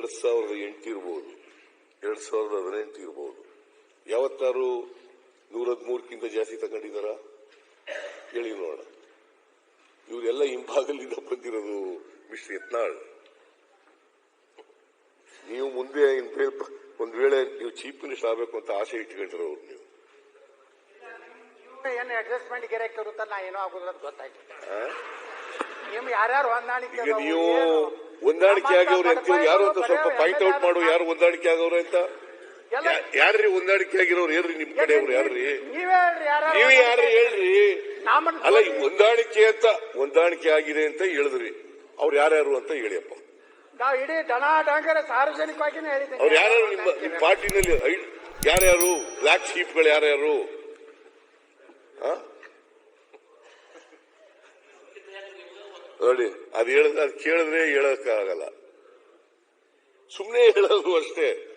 ಎರಡ್ ಸಾವಿರದ ಎಂಟು ಇರ್ಬೋದು. ಎರಡ್ ಸಾವಿರದ ಹದಿನೆಂಟು ಇರ್ಬೋದು. ಯಾವತ್ತಾರು ನೂರ ಹದಿಮೂರಕ್ಕಿಂತ ಜಾಸ್ತಿ ತಗೊಂಡಿದಾರ ಹೇಳಿ ನೋಡೋಣ. ಇವರೆಲ್ಲ ಹಿಂಭಾಗದಿಂದ ಬಂದಿರೋದು ಮಿಸ್ಟರ್ ಯತ್ನಾಳ್. ನೀವು ಮುಂದೆ ಒಂದು ವೇಳೆ ನೀವು ಚೀಫ್ ಮಿನಿಸ್ಟರ್ ಆಗಬೇಕು ಅಂತ ಆಸೆ ಇಟ್ಕೊಂಡಿರೋ ನೀವು. ಏನು ಅಡ್ಜಸ್ಟ್ಮೆಂಟ್ ಗಿರಕ್ ಅಂತ ನಾ ಏನೋ ಆಗುದ್ರ ಗೊತ್ತಾಯ್ತು? ನಿಮ್ ಯಾರ್ಯಾರು ಹೊಂದಾಣಿಕೆ ನೀವು? ಹೊಂದಾಣಿಕೆ ಆಗವ್ರು ಅಂತ ಯಾರು ಅಂತ ಸ್ವಲ್ಪ ಪಾಯಿಂಟ್ ಔಟ್ ಮಾಡು ಯಾರು ಹೊಂದಾಣಿಕೆ ಆಗವ್ರೆ ಅಂತ? ಯಾರ್ರಿ ಹೊಂದಾಣಿಕೆ ಆಗಿರೋರು? ಹೇಳ್ರಿ ನಿಮ್ ಕಡೆಯವ್ರು ಯಾರ್ರಿ? ನೀವ್ ಯಾರು ಹೇಳ್ರಿ? ಅಲ್ಲ ಈ ಹೊಂದಾಣಿಕೆ ಅಂತ ಹೊಂದಾಣಿಕೆ ಆಗಿದೆ ಅಂತ ಹೇಳಿದ್ರಿ. ಅವ್ರು ಯಾರ್ಯಾರು ಅಂತ ಹೇಳಿಯಪ್ಪ. ನಾವು ಇಡೀ ಡಂಗರ ಸಾರ್ವಜನಿಕವಾಗಿನೇ ಅವ್ರು ಯಾರ್ಯಾರು ನಿಮ್ಮ ನಿಮ್ಮ ಪಾರ್ಟಿನಲ್ಲಿ ಯಾರ್ಯಾರು? ಬ್ಲಾಕ್ ಶೀಪ್ಗಳು ಯಾರ್ಯಾರು? ಆ? ನೋಡಿ ಅದು ಹೇಳಿದ್ರೆ ಅದು ಕೇಳಿದ್ರೆ ಹೇಳೋಕ್ಕಾಗಲ್ಲ. ಸುಮ್ಮನೆ ಹೇಳೋದು ಅಷ್ಟೇ.